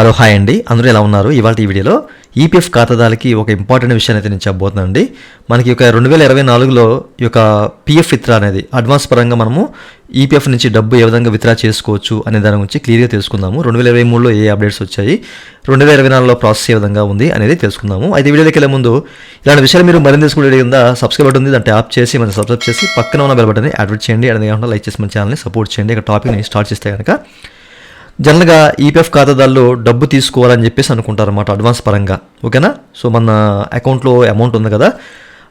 Hello hi అండి. అందరూ ఎలా ఉన్నారు? ఇవాళ ఈ వీడియోలో ఈపీఎఫ్ ఖాతాదారులకి ఒక ఇంపార్టెంట్ విషయాన్ని అయితే నేను చెప్పబోతున్నానండి. మనకి ఒక రెండు వేల ఇరవై నాలుగులో ఈ యొక్క పిఎఫ్ విత్రా అనేది అడ్వాన్స్ పరంగా మనము ఈపీఎఫ్ నుంచి డబ్బు ఏ విధంగా విత్రా చేసుకోవచ్చు అనే దాని గురించి క్లియర్గా తెలుసుకుందాము. రెండు వేల ఇరవై మూడులో ఏ అప్డేట్స్ వచ్చాయి రెండు వేల ఇరవై నాలుగులో ప్రాసెస్ ఏ విధంగా ఉంది అనేది తెలుసుకుందాము. అయితే వీడియోకి వెళ్ళే ముందు ఇలాంటి విషయాలు మీరు మరింత తెలుసుకునే కింద సబ్స్క్రైబ్ బటన్ ఉంది దాన్ని ట్యాప్ చేసి మనం సబ్స్క్రైబ్ చేసి పక్కన ఉన్న బెల్ బటన్ని యాక్టివేట్ చేయండి. అదే కాకుండా లైక్ చేసి మన ఛానల్ని సపోర్ట్ చేయండి. ఇక టాపిక్ని స్టార్ట్ చేస్తే కనుక జనరల్గా ఈపీఎఫ్ ఖాతాదారులు డబ్బు తీసుకోవాలని చెప్పేసి అనుకుంటారు అన్నమాట అడ్వాన్స్ పరంగా. ఓకేనా? సో మన అకౌంట్లో అమౌంట్ ఉంది కదా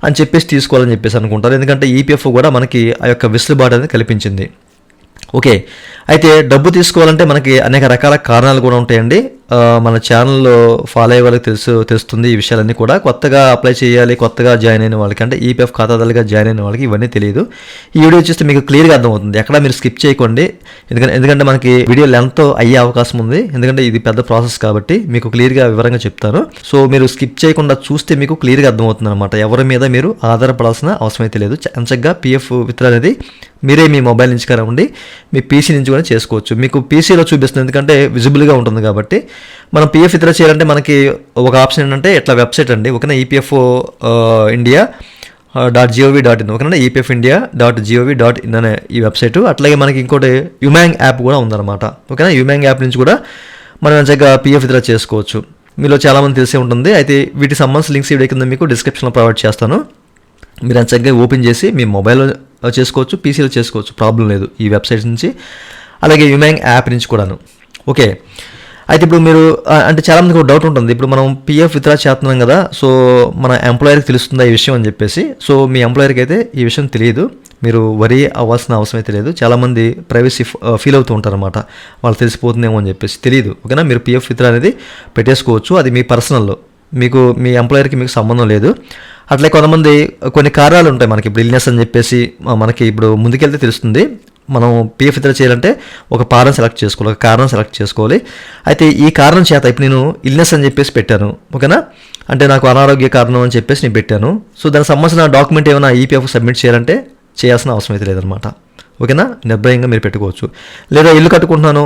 అని చెప్పేసి తీసుకోవాలని చెప్పేసి అనుకుంటారు. ఎందుకంటే ఈపీఎఫ్ కూడా మనకి ఆ యొక్క వెసులుబాటు అనేది కల్పించింది. ఓకే అయితే డబ్బు తీసుకోవాలంటే మనకి అనేక రకాల కారణాలు కూడా ఉంటాయండి. మన ఛానల్లో ఫాలో అయ్యే వాళ్ళకి తెలుసు తెలుస్తుంది ఈ విషయాలన్నీ కూడా. కొత్తగా అప్లై చేయాలి కొత్తగా జాయిన్ అయిన వాళ్ళకి అంటే ఈపీఎఫ్ ఖాతాదారులుగా జాయిన్ అయిన వాళ్ళకి ఇవన్నీ తెలియదు. ఈ వీడియో చూస్తే మీకు క్లియర్గా అర్థమవుతుంది. ఎక్కడ మీరు స్కిప్ చేయకండి. ఎందుకంటే ఎందుకంటే మనకి వీడియో లెంత్ అయ్యే అవకాశం ఉంది. ఎందుకంటే ఇది పెద్ద ప్రాసెస్ కాబట్టి మీకు క్లియర్గా వివరంగా చెప్తాను. సో మీరు స్కిప్ చేయకుండా చూస్తే మీకు క్లియర్గా అర్థమవుతుంది అనమాట ఎవరి మీద మీరు ఆధారపడాల్సిన అవసరం అయితే లేదు. చక్కగా పిఎఫ్ విత్డ్రా అనేది మీరే మీ మొబైల్ నుంచి కానివ్వండి మీ పీసీ నుంచి కూడా చేసుకోవచ్చు. మీకు పీసీలో చూపిస్తుంది. ఎందుకంటే విజిబుల్గా ఉంటుంది కాబట్టి మనం పిఎఫ్ ఇతర చేయాలంటే మనకి ఒక ఆప్షన్ ఏంటంటే ఇట్లా వెబ్సైట్ అండి? ఓకేనా EPF India dot G O V dot in ఓకేనా EPF India dot G O V dot in అనే ఈ వెబ్సైట్ అట్లాగే మనకి ఇంకోటి యుమాంగ్ యాప్ కూడా ఉందన్నమాట. ఓకేనా? యుమాంగ్ యాప్ నుంచి కూడా మనం చక్కగా పిఎఫ్ ఇతర చేసుకోవచ్చు. మీలో చాలామంది తెలిసే ఉంటుంది. అయితే వీటికి సంబంధించిన లింక్స్ వీడియో కింద మీకు డిస్క్రిప్షన్లో ప్రొవైడ్ చేస్తాను. మీరు చక్కగా ఓపెన్ చేసి మీ మొబైల్లో చేసుకోవచ్చు పీసీలో చేసుకోవచ్చు. ప్రాబ్లం లేదు ఈ వెబ్సైట్ నుంచి. అలాగే యుమాంగ్ యాప్ నుంచి కూడాను. ఓకే. అయితే ఇప్పుడు మీరు అంటే చాలామందికి ఒక డౌట్ ఉంటుంది. ఇప్పుడు మనం పిఎఫ్ విత్డ్రా చేస్తున్నాం కదా సో మన ఎంప్లాయర్కి తెలుస్తుందా ఈ విషయం అని చెప్పేసి. సో మీ ఎంప్లాయర్కి అయితే ఈ విషయం తెలియదు. మీరు వరి అవ్వాల్సిన అవసరం అయితే లేదు చాలామంది ప్రైవసీ ఫీల్ అవుతూ ఉంటారన్నమాట. వాళ్ళు తెలిసిపోతుందేమో అని చెప్పేసి తెలియదు. ఓకేనా? మీరు పిఎఫ్ విత్డ్రా అనేది పెట్టేసుకోవచ్చు. అది మీ పర్సనల్లో. మీకు మీ ఎంప్లాయర్కి మీకు సంబంధం లేదు. అట్లే కొంతమంది కొన్ని కారణాలు ఉంటాయి మనకి. ఇప్పుడు ఇల్నెస్ అని చెప్పేసి మనకి ఇప్పుడు ముందుకెళ్తే తెలుస్తుంది. మనం పిఎఫ్ ఇతర చేయాలంటే ఒక పారం సెలెక్ట్ చేసుకోవాలి ఒక కారణం సెలెక్ట్ చేసుకోవాలి. అయితే ఈ కారణం చేత ఇప్పుడు నేను ఇల్నెస్ అని చెప్పేసి పెట్టాను ఓకేనా? అంటే నాకు అనారోగ్య కారణం అని చెప్పేసి నేను పెట్టాను. సో దానికి సంబంధించిన డాక్యుమెంట్ ఏమైనా ఈపీఎఫ్ సబ్మిట్ చేయాలంటే చేయాల్సిన అవసరం అయితే లేదనమాట ఓకేనా? నిర్భయంగా మీరు పెట్టుకోవచ్చు. లేదా ఇల్లు కట్టుకుంటున్నాను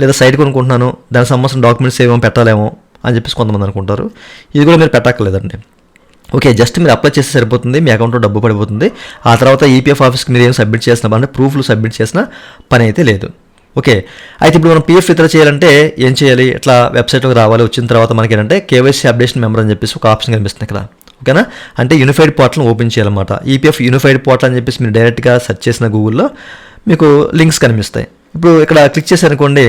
లేదా సైట్ కొనుక్కుంటున్నాను దానికి సంబంధించిన డాక్యుమెంట్స్ ఏమో పెట్టాలేమో అని చెప్పేసి కొంతమంది అనుకుంటారు. ఇది కూడా మీరు పెట్టక్కర్లేదండి. ఓకే జస్ట్ మీరు అప్లై చేస్తే సరిపోతుంది మీ అకౌంట్లో డబ్బు పడిపోతుంది. ఆ తర్వాత ఈపీఎఫ్ ఆఫీస్కి మీరు ఏం సబ్మిట్ చేసిన అంటే ప్రూఫ్లు సబ్మిట్ చేసిన పని అయితే లేదు. ఓకే అయితే ఇప్పుడు మనం పీఎఫ్ ఇతర చేయాలంటే ఏం చేయాలి? ఇట్లా వెబ్సైట్లోకి రావాలి? వచ్చిన తర్వాత మనకి ఏంటంటే కేవైసీ అప్డేషన్ మెంబర్ అని చెప్పేసి ఒక ఆప్షన్ కనిపిస్తుంది ఇక్కడ ఓకేనా? అంటే యూనిఫైడ్ పోర్టల్ని ఓపెన్ చేయాలన్నమాట. ఈపీఎఫ్ యూనిఫైడ్ పోర్టల్ అని చెప్పేసి మీరు డైరెక్ట్గా సెర్చ్ చేసిన గూగుల్లో మీకు లింక్స్ కనిపిస్తాయి. ఇప్పుడు ఇక్కడ క్లిక్ చేశారనుకోండి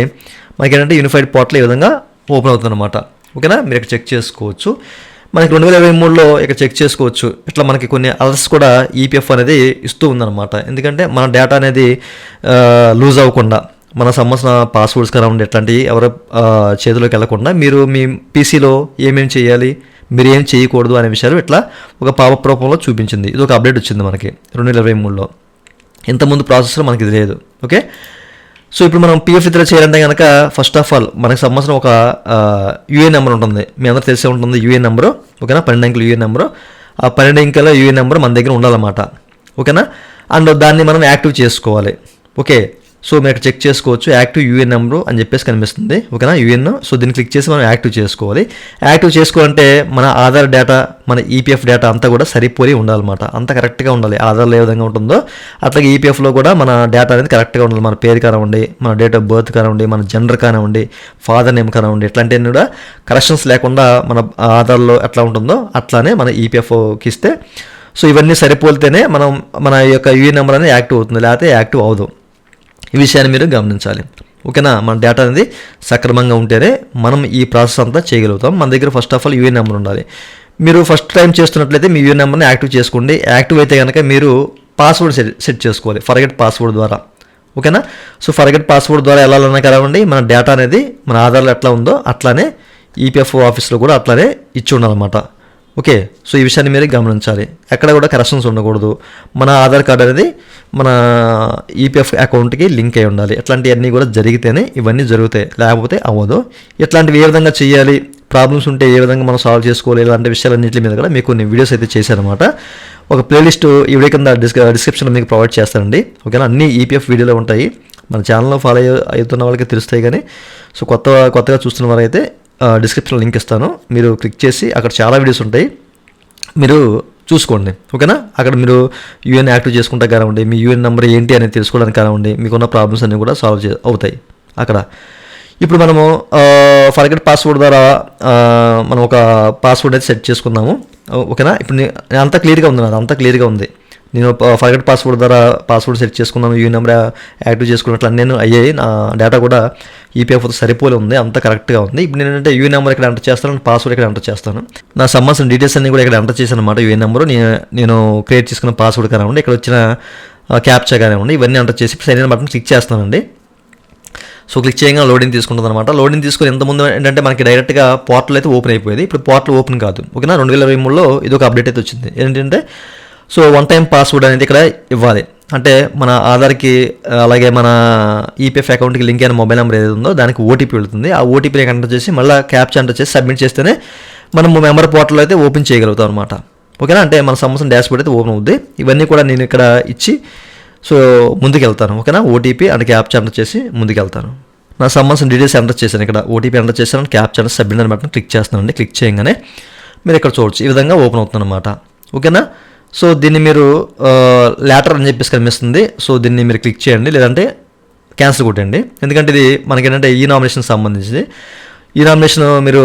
మనకి ఏంటంటే యూనిఫైడ్ పోర్టల్ ఈ విధంగా ఓపెన్ అవుతుందన్నమాట. ఓకేనా? మీరు ఇక్కడ చెక్ చేసుకోవచ్చు. మనకి రెండు వేల ఇరవై మూడులో ఇక్కడ చెక్ చేసుకోవచ్చు. ఇట్లా మనకి కొన్ని అలర్ట్స్ కూడా ఈపీఎఫ్ అనేది ఇస్తూ ఉందన్నమాట. ఎందుకంటే మన డేటా అనేది లూజ్ అవ్వకుండా మన సంబంధించిన పాస్వర్డ్స్ కానివ్వండి ఎట్లాంటివి ఎవరి చేతిలోకి వెళ్ళకుండా మీరు మీ పీసీలో ఏమేమి చేయాలి మీరు ఏం చేయకూడదు అనే విషయాలు ఇట్లా ఒక పాపప్ రూపంలో చూపించింది. ఇది ఒక అప్డేట్ వచ్చింది మనకి రెండు వేల ఇరవై మూడులో. ఇంతకుముందు ప్రాసెస్లో మనకి ఇది లేదు. ఓకే? సో ఇప్పుడు మనం పిఎఫ్ ఇతర చేయాలంటే కనుక ఫస్ట్ ఆఫ్ ఆల్ మనకి సంబంధించిన ఒక యూఏ నెంబర్ ఉంటుంది. మీ అందరూ తెలిసే ఉంటుంది యూఏ నెంబరు ఓకేనా? పన్నెండు అంకెల యూఏ నెంబరు ఆ పన్నెండు అంకెల యూఏ నెంబర్ మన దగ్గర ఉండాలన్నమాట. ఓకేనా? అండ్ దాన్ని మనం యాక్టివ్ చేసుకోవాలి. ఓకే? సో మీరు చెక్ చేసుకోవచ్చు యాక్టివ్ యూఎన్ నెంబరు అని చెప్పేసి కనిపిస్తుంది. ఓకేనా? యూఎన్ సో దీన్ని క్లిక్ చేసి మనం యాక్టివ్ చేసుకోవాలి. యాక్టివ్ చేసుకోవాలంటే మన ఆధార్ డేటా మన ఈపీఎఫ్ డేటా అంతా కూడా సరిపోయి ఉండాలన్నమాట. అంత కరెక్ట్గా ఉండాలి. ఆధార్లో ఏ విధంగా ఉంటుందో అట్లాగే ఈపీఎఫ్లో కూడా మన డేటా అనేది కరెక్ట్గా ఉండాలి. మన పేరు కానివ్వండి మన డేట్ ఆఫ్ బర్త్ కానివ్వండి మన జెండర్ కానివ్వండి ఫాదర్ నేమ్ కానివ్వండి ఇట్లాంటివన్నీ కూడా కరెక్షన్స్ లేకుండా మన ఆధార్లో ఎట్లా ఉంటుందో అట్లానే మన ఈపీఎఫ్కి ఇస్తే సో ఇవన్నీ సరిపోలితేనే మనం మన యొక్క యూఏ నెంబర్ అనేది యాక్టివ్ అవుతుంది. లేకపోతే యాక్టివ్ అవ్వదు. ఈ విషయాన్ని మీరు గమనించాలి. ఓకేనా? మన డేటా అనేది సక్రమంగా ఉంటేనే మనం ఈ ప్రాసెస్ అంతా చేయగలుగుతాం. మన దగ్గర first of all UA number ఉండాలి. మీరు ఫస్ట్ టైం చేస్తున్నట్లయితే మీ యూఏ నెంబర్ని యాక్టివ్ చేసుకోండి. యాక్టివ్ అయితే కనుక మీరు పాస్వర్డ్ సెట్ సెట్ చేసుకోవాలి. ఫర్గెట్ పాస్వర్డ్ ద్వారా. ఓకేనా? సో ఫర్గెట్ పాస్వర్డ్ ద్వారా వెళ్ళాలన్నా కానివ్వండి మన డేటా అనేది మన ఆధార్లో ఎట్లా ఉందో అట్లానే ఈపీఎఫ్ఓ ఆఫీస్లో కూడా అట్లానే ఇచ్చి ఉండాలన్నమాట. ఓకే సో ఈ విషయాన్ని మీరే గమనించాలి. ఎక్కడ కూడా కరెక్షన్స్ ఉండకూడదు. మన ఆధార్ కార్డ్ అనేది మన ఈపీఎఫ్ అకౌంట్కి లింక్ అయి ఉండాలి. ఇట్లాంటివన్నీ కూడా జరిగితేనే ఇవన్నీ జరుగుతాయి. లేకపోతే అవ్వదు. ఇట్లాంటివి ఏ విధంగా చేయాలి ప్రాబ్లమ్స్ ఉంటే ఏ విధంగా మనం సాల్వ్ చేసుకోవాలి ఇలాంటి విషయాలన్నింటి మీద కూడా మీకు కొన్ని వీడియోస్ అయితే చేశానమాట. ఒక ప్లేలిస్ట్ ఈ వీడియో కింద డిస్క డిస్క్రిప్షన్లో మీకు ప్రొవైడ్ చేస్తానండి. ఓకేనా? అన్ని ఈపీఎఫ్ వీడియోలో ఉంటాయి. మన ఛానల్లో ఫాలో అవుతున్న వాళ్ళకి తెలుస్తాయి కానీ సో కొత్త కొత్తగా చూస్తున్న వారైతే డిస్క్రిప్షన్లో లింక్ ఇస్తాను. మీరు క్లిక్ చేసి అక్కడ చాలా వీడియోస్ ఉంటాయి. మీరు చూసుకోండి. ఓకేనా? అక్కడ మీరు యూఎన్ యాక్టివ్ చేసుకుంటే కానివ్వండి మీ యూఎన్ నెంబర్ ఏంటి అనేది తెలుసుకోవడానికి కానివ్వండి మీకున్న ప్రాబ్లమ్స్ అన్నీ కూడా సాల్వ్ చే అవుతాయి. అక్కడ. ఇప్పుడు మనము ఫర్గెట్ పాస్వర్డ్ ద్వారా మనం ఒక పాస్వర్డ్ అయితే సెట్ చేసుకుందాము. ఓకేనా? ఇప్పుడు అంతా క్లియర్గా ఉంది నాది. అంతా క్లియర్గా ఉంది. నేను ఫర్గట్ పాస్వర్డ్ ద్వారా పాస్వర్డ్ సెట్ చేసుకున్నాను యూ నెంబర్ యాక్టివ్ చేసుకున్నట్లు అన్నీ నేను అయ్యాయి. నా డేటా కూడా ఈపీఎఫ్ సరిపోలే ఉంది అంత కరెక్ట్గా ఉంది. ఇప్పుడు నేను ఏంటంటే యూ నెంబర్ ఇక్కడ ఎంటర్ చేస్తాను పాస్వర్డ్ ఇక్కడ ఎంటర్ చేస్తాను. నా సంబంధించిన డీటెయిల్స్ అన్ని కూడా ఇక్కడ ఎంటర్ చేశాను అనమాట యూ నెంబర్ నేను క్రియేట్ చేసుకున్న పాస్వర్డ్ కానివ్వండి ఇక్కడ వచ్చిన క్యాప్చర్ కానివ్వండి ఇవన్నీ ఎంటర్ చేసి సైన్ ఇన్ బటన్ క్లిక్ చేస్తానండి. సో క్లిక్ చేయగా లోడింగ్ తీసుకుంటుంది అనమాట లోడింగ్ తీసుకుని ఇంతకుముందు ఏంటంటే మనకి డైరెక్ట్గా పోర్టల్ అయితే ఓపెన్ అయిపోయేది. ఇప్పుడు పోర్టల్ ఓపెన్ కాదు. ఓకేనా? రెండు వేల ఇరవై మూడులో ఇది ఒక అప్డేట్ అయితే వచ్చింది. ఏంటంటే సో వన్ టైం పాస్వర్డ్ అనేది ఇక్కడ ఇవ్వాలి. అంటే మన ఆధార్కి అలాగే మన ఈపీఎఫ్ అకౌంట్కి లింక్ అయిన మొబైల్ నెంబర్ ఏదైతే ఉందో దానికి ఓటీపీ వెళుతుంది. ఆ ఓటీపీని ఎంటర్ చేసి మళ్ళీ క్యాప్చర్ ఎంటర్ చేసి సబ్మిట్ చేస్తేనే మనం మెంబర్ పోర్టల్ అయితే ఓపెన్ చేయగలుగుతాం అనమాట ఓకేనా? అంటే మన సంవత్సరం డాష్ బోర్డ్ అయితే ఓపెన్ అవుద్ది. ఇవన్నీ కూడా నేను ఇక్కడ ఇచ్చి సో ముందుకు వెళ్తాను ఓకేనా ఓటీపీ అండ్ క్యాప్చర్ ఎంటర్ చేసి ముందుకు వెళ్తాను నా సంబంధించిన డీటెయిల్స్ ఎంటర్ చేశాను ఇక్కడ. ఓటీపీ ఎంటర్ చేశాను క్యాప్చర్ సబ్మిట్ అని బటన్ క్లిక్ చేస్తానండి క్లిక్ చేయగానే మీరు ఇక్కడ చూడొచ్చు. ఈ విధంగా ఓపెన్ అవుతుంది అనమాట ఓకేనా? సో దీన్ని మీరు లేటర్ అని చెప్పేసి కనిపిస్తుంది. సో దీన్ని మీరు క్లిక్ చేయండి. లేదంటే క్యాన్సిల్ కొట్టండి. ఎందుకంటే ఇది మనకేంటంటే ఈ నామినేషన్ సంబంధించింది. ఈ నామినేషన్ మీరు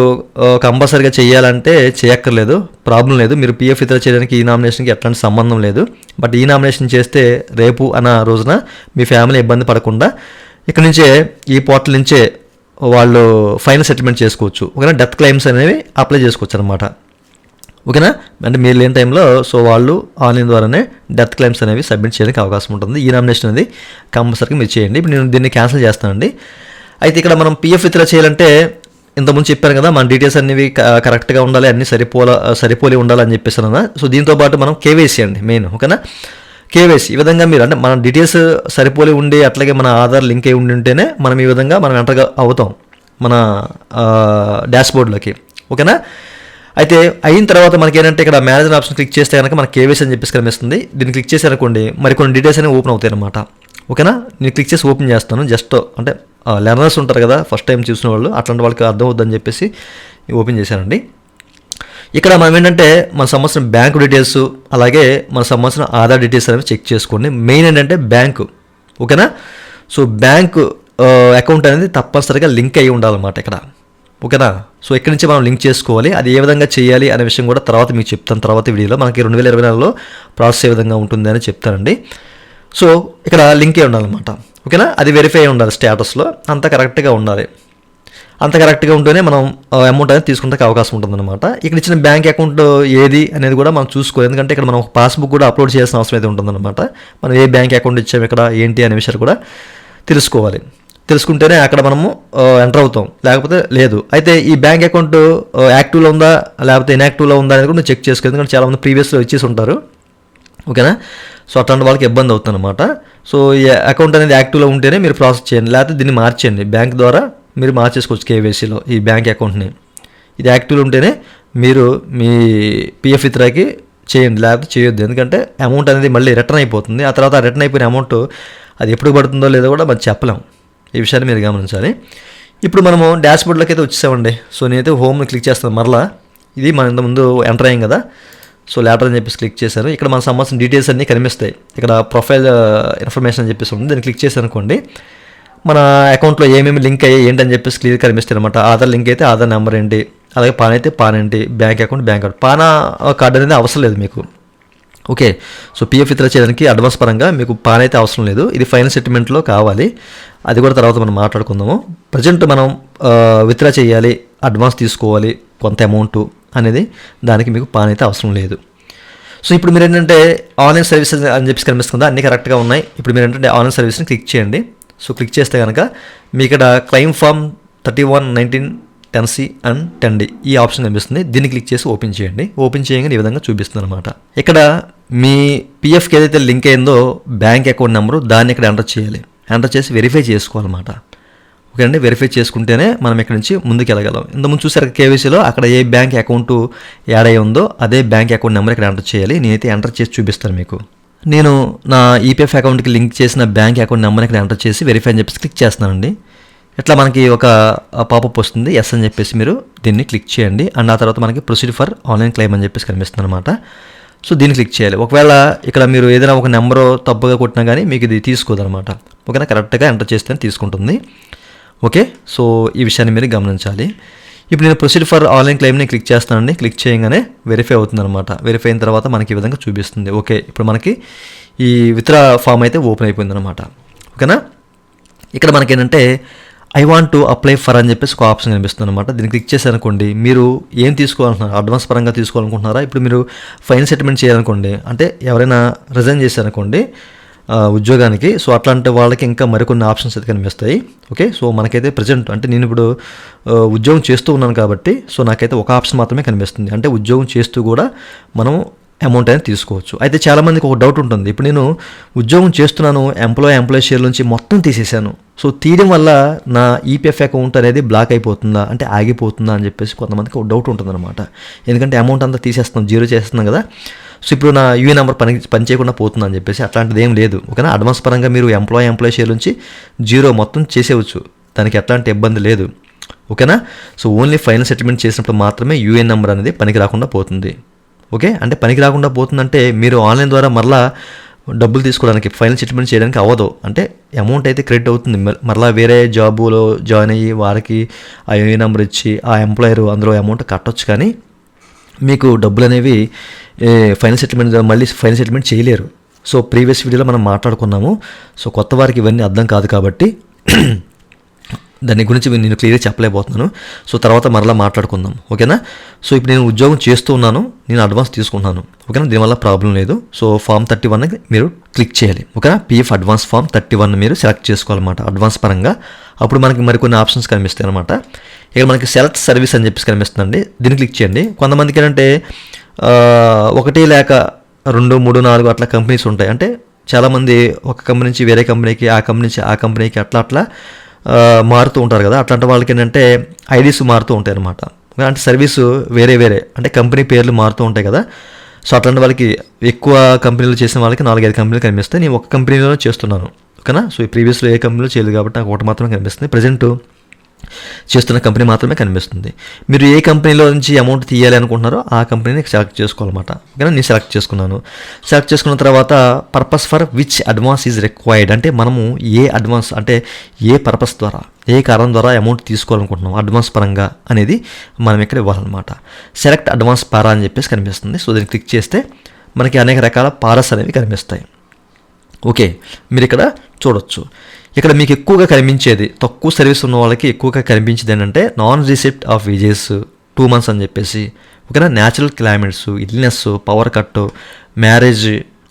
కంపల్సరీగా చేయాలంటే చేయక్కర్లేదు. ప్రాబ్లం లేదు. మీరు పిఎఫ్ ఇతర చేయడానికి ఈ నామినేషన్కి ఎట్లాంటి సంబంధం లేదు. బట్ ఈ నామినేషన్ చేస్తే రేపు అన్న రోజున మీ ఫ్యామిలీ ఇబ్బంది పడకుండా ఇక్కడ నుంచే ఈ పోర్టల్ నుంచే వాళ్ళు ఫైనల్ సెటిల్మెంట్ చేసుకోవచ్చు. ఒకవేళ డెత్ క్లెయిమ్స్ అనేవి అప్లై చేసుకోవచ్చు అనమాట ఓకేనా? అంటే మీరు లేని టైంలో సో వాళ్ళు ఆన్లైన్ ద్వారానే డెత్ క్లెయిమ్స్ అనేవి సబ్మిట్ చేయడానికి అవకాశం ఉంటుంది. ఈ నామినేషన్ అనేది కంపల్సరీగా మీరు చేయండి. ఇప్పుడు నేను దీన్ని క్యాన్సిల్ చేస్తానండి అయితే ఇక్కడ మనం పిఎఫ్ ఇతర చేయాలంటే ఇంతకుముందు చెప్పాను కదా మన డీటెయిల్స్ అనేవి క- కరెక్ట్గా ఉండాలి అన్ని సరిపోల సరిపోలి ఉండాలని చెప్పేసి కదా సో దీంతో పాటు మనం కేవైసీ అండి మెయిన్ ఓకేనా? కేవైసీ ఈ విధంగా మీరు అంటే మన డీటెయిల్స్ సరిపోలి ఉండి అట్లాగే మన ఆధార్ లింక్ అయి ఉండి ఉంటేనే మనం ఈ విధంగా మనం ఎంటర్ అవుతాం మన డాష్ బోర్డ్లోకి ఓకేనా? అయితే అయిన తర్వాత మనకి ఏంటంటే ఇక్కడ మేనేజర్ ఆప్షన్ క్లిక్ చేస్తే కనుక మనకి కేవైసీ అని చెప్పేసి కనిపిస్తుంది. దీన్ని క్లిక్ చేశారనుకోండి అనుకోండి మరి కొన్ని డీటెయిల్స్ అనేవి ఓపెన్ అవుతాయి అనమాట ఓకేనా? నేను క్లిక్ చేసి ఓపెన్ చేస్తాను. జస్ట్ అంటే లెర్నర్స్ ఉంటారు కదా ఫస్ట్ టైం చూసిన వాళ్ళు అట్లాంటి వాళ్ళకి అర్థం అవుద్దని చెప్పేసి ఓపెన్ చేశానండి. ఇక్కడ మనం ఏంటంటే మన సంవత్సరం బ్యాంకు డీటెయిల్స్ అలాగే మన సంబంధించిన ఆధార్ డీటెయిల్స్ అనేవి చెక్ చేసుకోండి. మెయిన్ ఏంటంటే బ్యాంకు ఓకేనా? సో బ్యాంకు అకౌంట్ అనేది తప్పనిసరిగా లింక్ అయి ఉండాలన్నమాట ఇక్కడ. ఓకేనా? సో ఎక్కడి నుంచి మనం లింక్ చేసుకోవాలి అది ఏ విధంగా చేయాలి అనే విషయం కూడా తర్వాత మీకు చెప్తాను. తర్వాత వీడియోలో మనకి రెండు వేల ఇరవై నాలుగులో ప్రాసెస్ ఏ విధంగా ఉంటుంది అని చెప్తానండి. సో ఇక్కడ లింకే ఉండాలన్నమాట. ఓకేనా? అది వెరిఫై ఉండాలి స్టేటస్లో అంత కరెక్ట్గా ఉండాలి. అంత కరెక్ట్గా ఉంటేనే మనం అమౌంట్ అనేది తీసుకుంటే అవకాశం ఉంటుందన్నమాట. ఇక్కడ ఇచ్చిన బ్యాంక్ అకౌంట్ ఏది అనేది కూడా మనం చూసుకోవాలి. ఎందుకంటే ఇక్కడ మనం పాస్బుక్ కూడా అప్లోడ్ చేయాల్సిన అవసరం అయితే ఉంటుందన్నమాట. మనం ఏ బ్యాంక్ అకౌంట్ ఇచ్చాము ఇక్కడ ఏంటి అనే విషయాలు కూడా తెలుసుకోవాలి. తెలుసుకుంటేనే అక్కడ మనము ఎంటర్ అవుతాం. లేకపోతే లేదు. అయితే ఈ బ్యాంక్ అకౌంట్ యాక్టివ్లో ఉందా లేకపోతే ఇన్యాక్టివ్లో ఉందా అనేది కూడా చెక్ చేసుకో. ఎందుకంటే చాలామంది ప్రీవియస్లో ఇచ్చేసి ఉంటారు. ఓకేనా? సో అట్లాంటి వాళ్ళకి ఇబ్బంది అవుతుంది అనమాట సో ఈ అకౌంట్ అనేది యాక్టివ్లో ఉంటేనే మీరు ప్రాసెస్ చేయండి. లేకపోతే దీన్ని మార్చేయండి. బ్యాంక్ ద్వారా మీరు మార్చేసుకోవచ్చు కేవైసీలో ఈ బ్యాంక్ అకౌంట్ని. ఇది యాక్టివ్లో ఉంటేనే మీరు మీ పిఎఫ్ ఇతరాకి చేయండి. లేకపోతే చేయొద్దు. ఎందుకంటే అమౌంట్ అనేది మళ్ళీ రిటర్న్ అయిపోతుంది. ఆ తర్వాత రిటర్న్ అయిపోయిన అమౌంట్ అది ఎప్పుడు పడుతుందో లేదో కూడా మనం చెప్పలేం. ఈ విషయాన్ని మీరు గమనించాలి. ఇప్పుడు మనము డాష్ బోర్డ్లోకి అయితే వచ్చేసామండి. సో నేనైతే హోమ్ క్లిక్ చేస్తాను. మరలా ఇది మన ఇంత ముందు ఎంటర్ అయ్యాం కదా. సో లేటర్ అని చెప్పేసి క్లిక్ చేశాను ఇక్కడ మన సంబంధించిన డీటెయిల్స్ అన్నీ కనిపిస్తాయి. ఇక్కడ ప్రొఫైల్ ఇన్ఫర్మేషన్ అని చెప్పేసి ఉంది. దాన్ని క్లిక్ చేశాను అనుకోండి మన అకౌంట్లో ఏమేమి లింక్ అయ్యాయి ఏంటని చెప్పేసి క్లియర్ కనిపిస్తాయి అనమాట ఆధార్ లింక్ అయితే ఆధార్ నెంబర్ ఏంటి అలాగే పాన్ అయితే పాన్ ఏంటి bank account bank account PAN card అనేది అవసరం లేదు మీకు. ఓకే. సో పిఎఫ్ ఇతర చేయడానికి అడ్వాన్స్ పరంగా మీకు పాన్ అయితే అవసరం లేదు. ఇది ఫైనల్ సెటిల్మెంట్లో కావాలి. అది కూడా తర్వాత మనం మాట్లాడుకుందాము. ప్రజెంట్ మనం విత్డ్రా చేయాలి అడ్వాన్స్ తీసుకోవాలి కొంత అమౌంట్ అనేది దానికి మీకు పాన్ అయితే అవసరం లేదు. సో ఇప్పుడు మీరు ఏంటంటే ఆన్లైన్ సర్వీసెస్ అని చెప్పి కనిపిస్తుందా. అన్నీ కరెక్ట్గా ఉన్నాయి. ఇప్పుడు మీరు ఏంటంటే ఆన్లైన్ సర్వీస్ని క్లిక్ చేయండి. సో క్లిక్ చేస్తే కనుక మీ ఇక్కడ claim form thirty one nineteen ten C and ten D ఈ ఆప్షన్ కనిపిస్తుంది. దీన్ని క్లిక్ చేసి ఓపెన్ చేయండి. ఓపెన్ చేయగానే ఈ విధంగా చూపిస్తుంది అనమాట ఇక్కడ మీ పిఎఫ్కి ఏదైతే లింక్ అయిందో బ్యాంక్ అకౌంట్ నెంబరు దాన్ని ఇక్కడ ఎంటర్ చేయాలి. ఎంటర్ చేసి వెరిఫై చేసుకోవాలన్నమాట. ఓకే అండి వెరిఫై చేసుకుంటేనే మనం ఇక్కడ నుంచి ముందుకు వెళ్ళగలం. ఇంతకుముందు చూసారు కేవైసీలో అక్కడ ఏ బ్యాంక్ అకౌంట్ యాడ్ అయి ఉందో అదే బ్యాంక్ అకౌంట్ నెంబర్ ఇక్కడ ఎంటర్ చేయాలి. నేనైతే ఎంటర్ చేసి చూపిస్తాను మీకు. నేను నా ఈపీఎఫ్ అకౌంట్కి లింక్ చేసిన బ్యాంక్ అకౌంట్ నెంబర్ ఇక్కడ ఎంటర్ చేసి వెరిఫై అని చెప్పేసి క్లిక్ చేస్తున్నానండి. ఇట్లా మనకి ఒక పాపప్ వస్తుంది ఎస్ అని చెప్పేసి మీరు దీన్ని క్లిక్ చేయండి. అండ్ ఆ తర్వాత మనకి ప్రొసీడ్ ఫర్ ఆన్లైన్ క్లెయిమ్ అని చెప్పేసి కనిపిస్తుంది అనమాట సో దీన్ని క్లిక్ చేయాలి. ఒకవేళ ఇక్కడ మీరు ఏదైనా ఒక నెంబర్ తప్పుగా కొట్టినా కానీ మీకు ఇది తీసుకోదనమాట ఓకేనా? కరెక్ట్గా ఎంటర్ చేస్తేనే తీసుకుంటుంది. ఓకే? సో ఈ విషయాన్ని మీరు గమనించాలి. ఇప్పుడు నేను ప్రొసీడ్ ఫర్ ఆన్లైన్ క్లెయిమ్ని క్లిక్ చేస్తానండి. క్లిక్ చేయగానే వెరిఫై అవుతుంది అనమాట వెరిఫై అయిన తర్వాత మనకి ఈ విధంగా చూపిస్తుంది. ఓకే? ఇప్పుడు మనకి ఈ విత్డ్రా ఫామ్ అయితే ఓపెన్ అయిపోయింది అనమాట ఓకేనా? ఇక్కడ మనకి ఏంటంటే I want to apply for అని చెప్పేసి ఒక ఆప్షన్ కనిపిస్తుంది అనమాట దీన్ని క్లిక్ చేశారనుకోండి మీరు ఏం తీసుకోవాలనుకుంటున్నారు? అడ్వాన్స్ పరంగా తీసుకోవాలనుకుంటున్నారా? ఇప్పుడు మీరు ఫైన్ సెటిల్మెంట్ చేయాలనుకోండి అంటే ఎవరైనా రిజైన్ చేశారనుకోండి ఉద్యోగానికి సో అట్లాంటి వాళ్ళకి ఇంకా మరికొన్ని ఆప్షన్స్ అయితే కనిపిస్తాయి. ఓకే సో మనకైతే ప్రజెంట్ అంటే నేను ఇప్పుడు ఉద్యోగం చేస్తూ ఉన్నాను కాబట్టి సో నాకైతే ఒక ఆప్షన్ మాత్రమే కనిపిస్తుంది. అంటే ఉద్యోగం చేస్తూ కూడా మనం అమౌంట్ అనేది తీసుకోవచ్చు. అయితే చాలామందికి ఒక డౌట్ ఉంటుంది. ఇప్పుడు నేను ఉద్యోగం చేస్తున్నాను ఎంప్లాయ్ ఎంప్లాయ్ షేర్ నుంచి మొత్తం తీసేశాను. సో తీయడం వల్ల నా ఈపీఎఫ్ అకౌంట్ అనేది బ్లాక్ అయిపోతుందా? అంటే ఆగిపోతుందా అని చెప్పేసి కొంతమందికి ఒక డౌట్ ఉంటుందన్నమాట. ఎందుకంటే అమౌంట్ అంతా తీసేస్తున్నాం జీరో చేస్తున్నాం కదా. సో ఇప్పుడు నా యూఏ నెంబర్ పని పని చేయకుండా అని చెప్పేసి అట్లాంటిది ఏం లేదు. ఓకేనా? అడ్వాన్స్ పరంగా మీరు ఎంప్లాయ్ ఎంప్లాయ్ షేర్ నుంచి జీరో మొత్తం చేసేవచ్చు. దానికి ఎట్లాంటి ఇబ్బంది లేదు. ఓకేనా? సో ఓన్లీ ఫైనల్ సెటిల్మెంట్ చేసినప్పుడు మాత్రమే యూఏఎన్ నెంబర్ అనేది పనికి రాకుండా పోతుంది. ఓకే? అంటే పనికి రాకుండా పోతుందంటే మీరు ఆన్లైన్ ద్వారా మరలా డబ్బులు తీసుకోవడానికి ఫైనల్ సెటిల్మెంట్ చేయడానికి అవ్వదు. అంటే అమౌంట్ అయితే క్రెడిట్ అవుతుంది. మరలా వేరే జాబులో జాయిన్ అయ్యి వారికి ఆ యూఏ నెంబర్ ఇచ్చి ఆ ఎంప్లాయర్ అందులో అమౌంట్ కట్టొచ్చు కానీ మీకు డబ్బులు అనేవి ఫైనల్ సెటిల్మెంట్ మళ్ళీ ఫైనల్ సెటిల్మెంట్ చేయలేరు. సో ప్రీవియస్ వీడియోలో మనం మాట్లాడుకున్నాము. సో కొత్త వారికి ఇవన్నీ అర్థం కాదు కాబట్టి దాని గురించి నేను క్లియర్గా చెప్పలేకపోతున్నాను. సో తర్వాత మరలా మాట్లాడుకుందాం. ఓకేనా? సో ఇప్పుడు నేను ఉద్యోగం చేస్తూ ఉన్నాను. నేను అడ్వాన్స్ తీసుకున్నాను ఓకేనా? దీనివల్ల ప్రాబ్లం లేదు. సో ఫామ్ థర్టీ వన్ మీరు క్లిక్ చేయాలి. ఓకేనా? PF advance form thirty one మీరు సెలెక్ట్ చేసుకోవాలన్నమాట. అడ్వాన్స్ పరంగా. అప్పుడు మనకి మరికొన్ని ఆప్షన్స్ కనిపిస్తాయి అనమాట ఇక్కడ మనకి సెలెక్ట్ సర్వీస్ అని చెప్పేసి కనిపిస్తుందండి. దీన్ని క్లిక్ చేయండి. కొంతమందికి ఏంటంటే ఒకటి లేక రెండు మూడు నాలుగు అట్లా కంపెనీస్ ఉంటాయి. అంటే చాలామంది ఒక కంపెనీ నుంచి వేరే కంపెనీకి ఆ కంపెనీ నుంచి ఆ కంపెనీకి అట్లా అట్లా మారుతూ ఉంటారు కదా. అట్లాంటి వాళ్ళకి ఏంటంటే ఐడీస్ మారుతూ ఉంటాయి అనమాట అంటే సర్వీసు వేరే వేరే అంటే కంపెనీ పేర్లు మారుతూ ఉంటాయి కదా. సో అట్లాంటి వాళ్ళకి ఎక్కువ కంపెనీలు చేసిన వాళ్ళకి నాలుగైదు కంపెనీలు కనిపిస్తాయి. నేను ఒక కంపెనీలో చేస్తున్నాను. ఓకేనా? సో ఈ ప్రీవియస్లో ఏ కంపెనీలో చేయలేదు కాబట్టి నాకు ఒకటి మాత్రమే కనిపిస్తుంది. ప్రజెంట్ చేస్తున్న కంపెనీ మాత్రమే కనిపిస్తుంది. మీరు ఏ కంపెనీలో నుంచి అమౌంట్ తీయాలి అనుకుంటున్నారో ఆ కంపెనీని సెలెక్ట్ చేసుకోవాలన్నమాట. ఓకేనా? నేను సెలెక్ట్ చేసుకున్నాను. సెలెక్ట్ చేసుకున్న తర్వాత purpose for which advance is required అంటే మనము ఏ అడ్వాన్స్ అంటే ఏ పర్పస్ ద్వారా ఏ కారణం ద్వారా అమౌంట్ తీసుకోవాలనుకుంటున్నాం? అడ్వాన్స్ పరంగా అనేది మనం ఇక్కడ ఇవ్వాలన్నమాట. సెలెక్ట్ అడ్వాన్స్ పారా అని చెప్పేసి కనిపిస్తుంది. సో దీన్ని క్లిక్ చేస్తే మనకి అనేక రకాల పారస్ అనేవి కనిపిస్తాయి. ఓకే మీరు ఇక్కడ చూడొచ్చు. ఇక్కడ మీకు ఎక్కువగా కనిపించేది తక్కువ సర్వీస్ ఉన్న వాళ్ళకి ఎక్కువగా కనిపించేది ఏంటంటే non receipt of wages two months అని చెప్పేసి ఓకేనా? Natural climates illness power cut marriage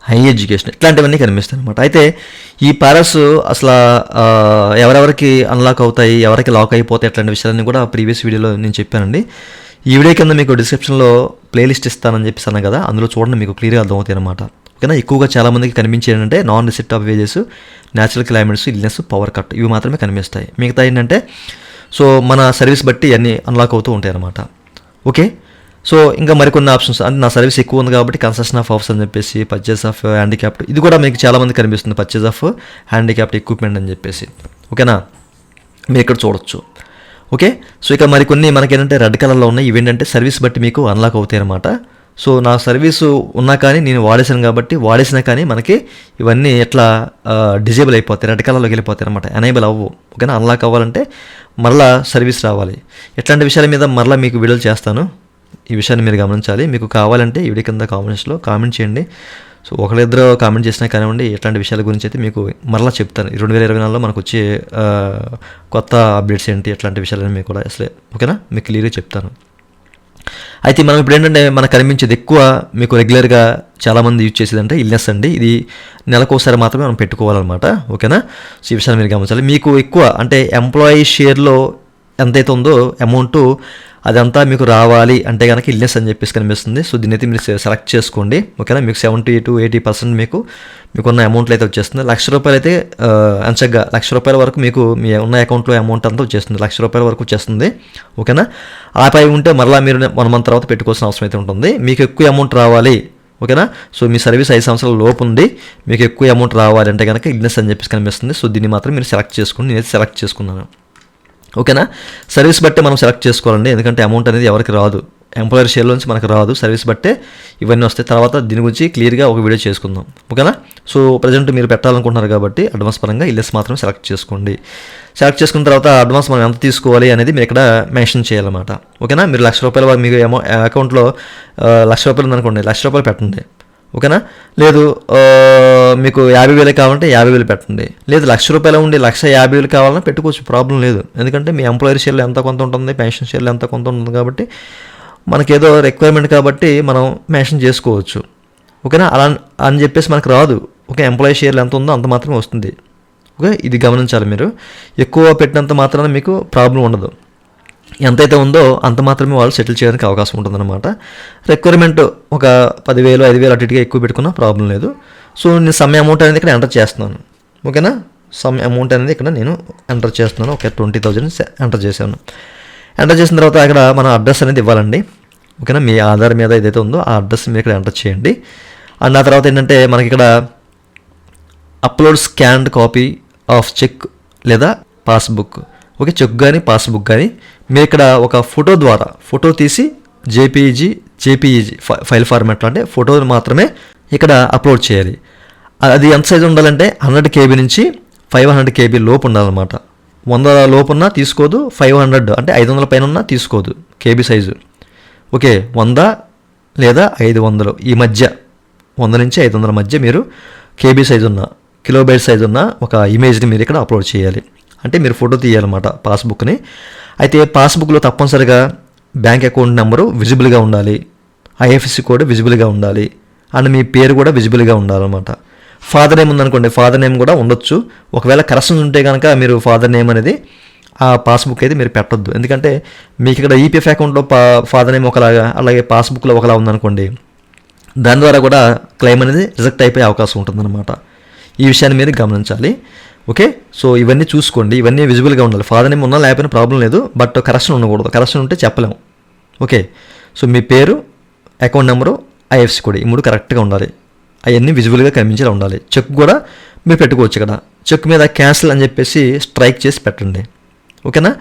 high education ఇట్లాంటివన్నీ కనిపిస్తాయి అనమాట అయితే ఈ పారస్ అసలు ఎవరెవరికి అన్లాక్ అవుతాయి ఎవరికి లాక్ అయిపోతాయి అట్లాంటి విషయాలన్నీ కూడా ప్రీవియస్ వీడియోలో నేను చెప్పానండి. ఈ వీడియో కింద మీకు డిస్క్రిప్షన్లో ప్లేలిస్ట్ ఇస్తానని చెప్పేసి అన్నాను కదా అందులో చూడండి మీకు క్లియర్గా అర్థమవుతాయి అనమాట ఓకేనా ఎక్కువగా చాలామందికి కనిపించే ఏంటంటే non receipt of wages natural climates illness power cut ఇవి మాత్రమే కనిపిస్తాయి. మిగతా ఏంటంటే సో మన సర్వీస్ బట్టి అన్నీ అన్లాక్ అవుతూ ఉంటాయి అనమాట ఓకే సో ఇంకా మరికొన్ని ఆప్షన్స్ అంటే నా సర్వీస్ ఎక్కువ ఉంది కాబట్టి కన్సెషన్ ఆఫ్ ఆఫ్స్ అని చెప్పేసి పర్చేస్ ఆఫ్ హ్యాండిక్యాప్డ్ ఇది కూడా మీకు చాలామంది కనిపిస్తుంది పర్చేస్ ఆఫ్ హ్యాండిక్యాప్డ్ ఎక్విప్మెంట్ అని చెప్పేసి. ఓకేనా మీరు ఇక్కడ చూడొచ్చు. ఓకే సో ఇక మరికొన్ని మనకి ఏంటంటే రెడ్ కలర్లో ఉన్నాయి. ఇవేంటంటే సర్వీస్ బట్టి మీకు అన్లాక్ అవుతాయి అనమాట సో నా సర్వీసు ఉన్నా కానీ నేను వాడేసాను కాబట్టి వాడేసినా కానీ మనకి ఇవన్నీ ఎట్లా డిజేబుల్ అయిపోతాయి రెడ్ కలర్లోకి వెళ్ళిపోతాయి అనమాట ఎనేబుల్ అవ్వు. ఓకేనా? అన్లాక్ అవ్వాలంటే మరలా సర్వీస్ రావాలి. ఇట్లాంటి విషయాల మీద మరలా మీకు వీడియోలు చేస్తాను? ఈ విషయాన్ని మీరు గమనించాలి. మీకు కావాలంటే ఈ వీడియో కింద కామెంట్స్లో కామెంట్ చేయండి. సో ఒకరిద్దరు కామెంట్ చేసినా కానివ్వండి ఇట్లాంటి విషయాల గురించి అయితే మీకు మరలా చెప్తాను. రెండు వేల ఇరవై నాలుగులో మనకు వచ్చే కొత్త అప్డేట్స్ ఏంటి ఎట్లాంటి విషయాలని మీకు కూడా అసలే ఓకేనా? మీకు క్లియర్గా చెప్తాను. అయితే మనం ఇప్పుడు ఏంటంటే మనకు కనిపించేది ఎక్కువ మీకు రెగ్యులర్గా చాలామంది యూజ్ చేసేది అంటే ఇల్నెస్ అండి. ఇది నెలకోసారి మాత్రమే మనం పెట్టుకోవాలన్నమాట. ఓకేనా? సో ఈ విషయాన్ని మీరు గమనించాలి. మీకు ఎక్కువ అంటే ఎంప్లాయీ షేర్లో ఎంతైతే ఉందో అమౌంట్ అదంతా మీకు రావాలి అంటే కనుక ఇల్లెస్ అని చెప్పేసి కనిపిస్తుంది. సో దీని అయితే మీరు సెలెక్ట్ చేసుకోండి. ఓకేనా? మీకు సెవెంటీ టు ఎయిటీ పర్సెంట్ మీకు మీకున్న అమౌంట్లో అయితే వచ్చేస్తుంది. లక్ష రూపాయలు అయితే అంచగ్గా లక్ష రూపాయల వరకు మీకు మీ ఉన్న అకౌంట్లో అమౌంట్ అంతా వచ్చేస్తుంది. లక్ష రూపాయల వరకు వచ్చేస్తుంది. ఓకేనా? ఆపై ఉంటే మరలా మీరు వన్ మంత్ తర్వాత పెట్టుకోవాల్సిన అవసరం అయితే ఉంటుంది. మీకు ఎక్కువ అమౌంట్ రావాలి. ఓకేనా? సో మీ సర్వీస్ ఐదు సంవత్సరాల లోపు ఉంది. మీకు ఎక్కువ అమౌంట్ రావాలంటే కనుక ఇగ్నెస్ అని చెప్పేసి కనిపిస్తుంది. సో దీన్ని మాత్రం మీరు సెలెక్ట్ చేసుకుని నేనైతే సెలెక్ట్ చేసుకున్నాను. ఓకేనా? సర్వీస్ బట్టే మనం సెలెక్ట్ చేసుకోవాలండి. ఎందుకంటే అమౌంట్ అనేది ఎవరికి రాదు. ఎంప్లాయర్ షేర్ నుంచి మనకు రాదు. సర్వీస్ బట్టే ఇవన్నీ వస్తాయి. తర్వాత దీని గురించి క్లియర్గా ఒక వీడియో చేసుకుందాం. ఓకేనా? సో ప్రజెంట్ మీరు పెట్టాలనుకుంటున్నారు కాబట్టి అడ్వాన్స్ పరంగా ఇల్లెస్ మాత్రం సెలెక్ట్ చేసుకోండి. సెలెక్ట్ చేసుకున్న తర్వాత అడ్వాన్స్ మనం ఎంత తీసుకోవాలి అనేది మీరు ఇక్కడ మెన్షన్ చేయాలన్నమాట. ఓకేనా? మీరు లక్ష రూపాయలు మీకు అమౌ అకౌంట్లో లక్ష రూపాయలు ఉందనుకోండి. లక్ష రూపాయలు పెట్టండి. ఓకేనా? లేదు మీకు యాభై వేలు కావాలంటే యాభై వేలు పెట్టండి. లేదు లక్ష రూపాయలు ఉండి లక్ష యాభై వేలు కావాలన్నా పెట్టుకోవచ్చు ప్రాబ్లం లేదు. ఎందుకంటే మీ ఎంప్లాయర్ షేర్లు ఎంత కొంత ఉంటుంది పెన్షన్ షేర్లు ఎంత కొంత ఉంటుంది కాబట్టి మనకేదో రిక్వైర్మెంట్ కాబట్టి మనం మెన్షన్ చేసుకోవచ్చు. ఓకేనా? అలా అని చెప్పేసి మనకు రాదు. ఓకే ఎంప్లాయీ షేర్లు ఎంత ఉందో అంత మాత్రమే వస్తుంది. ఓకే? ఇది గమనించాలి మీరు. ఎక్కువ పెట్టినంత మాత్రాన మీకు ప్రాబ్లం ఉండదు. ఎంతైతే ఉందో అంత మాత్రమే వాళ్ళు సెటిల్ చేయడానికి అవకాశం ఉంటుందన్నమాట. రిక్వైర్మెంట్ ఒక పదివేలు ఐదు వేలు అటు ఇటుగా ఎక్కువ పెట్టుకున్నా ప్రాబ్లం లేదు. సో నేను సమ్ అమౌంట్ అనేది ఇక్కడ ఎంటర్ చేస్తున్నాను. ఓకేనా? సమ్ అమౌంట్ అనేది ఇక్కడ నేను ఎంటర్ చేస్తున్నాను. ఓకే ట్వంటీ థౌజండ్ ఎంటర్ చేశాను. ఎంటర్ చేసిన తర్వాత ఇక్కడ మన అడ్రస్ అనేది ఇవ్వాలండి. ఓకేనా? మీ ఆధార్ మీద ఏదైతే ఉందో ఆ అడ్రస్ మీరు ఇక్కడ ఎంటర్ చేయండి. అండ్ ఆ తర్వాత ఏంటంటే మనకి ఇక్కడ upload scanned copy of cheque లేదా పాస్బుక్ ఓకే చెక్ కానీ పాస్బుక్ కానీ మీరు ఇక్కడ ఒక ఫోటో ద్వారా ఫోటో తీసి జేపీఈజీ జేపీఈజీ ఫైల్ ఫార్మాట్లో అంటే ఫోటో మాత్రమే ఇక్కడ అప్లోడ్ చేయాలి. అది ఎంత సైజు ఉండాలంటే హండ్రెడ్ కేబీ నుంచి ఫైవ్ హండ్రెడ్ కేబీ లోపు ఉండాలన్నమాట. వంద లోపు తీసుకోదు ఫైవ్ హండ్రెడ్ అంటే ఐదు వందల పైన ఉన్నా తీసుకోదు కేబీ సైజు. ఓకే వంద లేదా ఐదు వందలు ఈ మధ్య వంద నుంచి ఐదు వందల మధ్య మీరు కేబీ సైజు ఉన్న కిలోబైట్ సైజు ఉన్న ఒక ఇమేజ్ని మీరు ఇక్కడ అప్లోడ్ చేయాలి. అంటే మీరు ఫోటో తీయాలన్నమాట పాస్బుక్ని. అయితే పాస్బుక్లో తప్పనిసరిగా బ్యాంక్ అకౌంట్ నెంబరు విజిబుల్గా ఉండాలి. ఐఎఫ్ఎస్సి కోడ్ విజిబుల్గా ఉండాలి. అండ్ మీ పేరు కూడా విజిబుల్గా ఉండాలన్నమాట. ఫాదర్ నేమ్ ఉందనుకోండి ఫాదర్ నేమ్ కూడా ఉండొచ్చు. ఒకవేళ కరెక్షన్ ఉంటే కనుక మీరు ఫాదర్ నేమ్ అనేది ఆ పాస్బుక్ అయితే మీరు పెట్టొద్దు. ఎందుకంటే మీకు ఇక్కడ ఈపీఎఫ్ అకౌంట్లో పా ఫాదర్ నేమ్ ఒకలాగా అలాగే పాస్బుక్లో ఒకలా ఉందనుకోండి దాని ద్వారా కూడా క్లెయిమ్ అనేది రిజెక్ట్ అయిపోయే అవకాశం ఉంటుందన్నమాట. ఈ విషయాన్ని మీరు గమనించాలి. ఓకే? సో ఇవన్నీ చూసుకోండి. ఇవన్నీ విజిబుల్గా ఉండాలి. ఫాదర్ నేమ్ ఉన్నా లేకపోయినా ప్రాబ్లం లేదు. బట్ కరెక్షన్ ఉండకూడదు. కరెక్షన్ ఉంటే చెప్పలేము. ఓకే? సో మీ పేరు అకౌంట్ నెంబరు ఐఎఫ్సి కోడ్. ఈ మూడు కరెక్ట్గా ఉండాలి. అవన్నీ విజిబుల్గా కనిపించేలా ఉండాలి. చెక్ కూడా మీరు పెట్టుకోవచ్చు ఇక్కడ చెక్ మీద క్యాన్సిల్ అని చెప్పేసి స్ట్రైక్ చేసి పెట్టండి. ఓకేనా?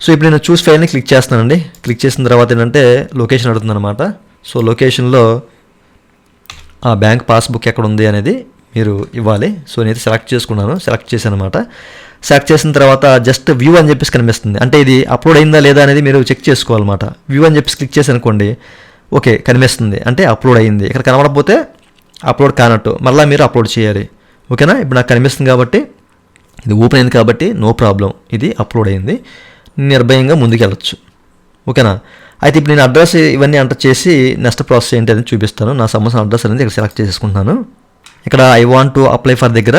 సో ఇప్పుడు నేను చూస్ ఫైల్ని క్లిక్ చేస్తానండి క్లిక్ చేసిన తర్వాత ఏంటంటే లొకేషన్ అడుగుతుంది అనమాట సో లొకేషన్లో ఆ బ్యాంక్ పాస్బుక్ ఎక్కడ ఉంది అనేది మీరు ఇవ్వాలి. సో నేనైతే సెలెక్ట్ చేసుకున్నాను. సెలెక్ట్ చేశాను అనమాట సెలెక్ట్ చేసిన తర్వాత జస్ట్ వ్యూ అని చెప్పేసి కనిపిస్తుంది. అంటే ఇది అప్లోడ్ అయిందా లేదా అనేది మీరు చెక్ చేసుకోవాలన్నమాట. వ్యూ అని చెప్పేసి క్లిక్ చేసి అనుకోండి ఓకే కనిపిస్తుంది. అంటే అప్లోడ్ అయింది. ఇక్కడ కనబడకపోతే అప్లోడ్ కానట్టు. మళ్ళీ మీరు అప్లోడ్ చేయాలి. ఓకేనా? ఇప్పుడు నాకు కనిపిస్తుంది కాబట్టి ఇది ఓపెన్ అయింది కాబట్టి నో ప్రాబ్లం ఇది అప్లోడ్ అయింది. నిర్భయంగా ముందుకెళ్ళచ్చు ఓకేనా? అయితే ఇప్పుడు నేను అడ్రస్ ఇవన్నీ ఎంటర్ చేసి నెక్స్ట్ ప్రాసెస్ ఏంటి అనేది చూపిస్తాను. నా సంబంధించిన అడ్రస్ అనేది ఇక్కడ సెలెక్ట్ చేసుకుంటున్నాను ఇక్కడ I want to apply for దగ్గర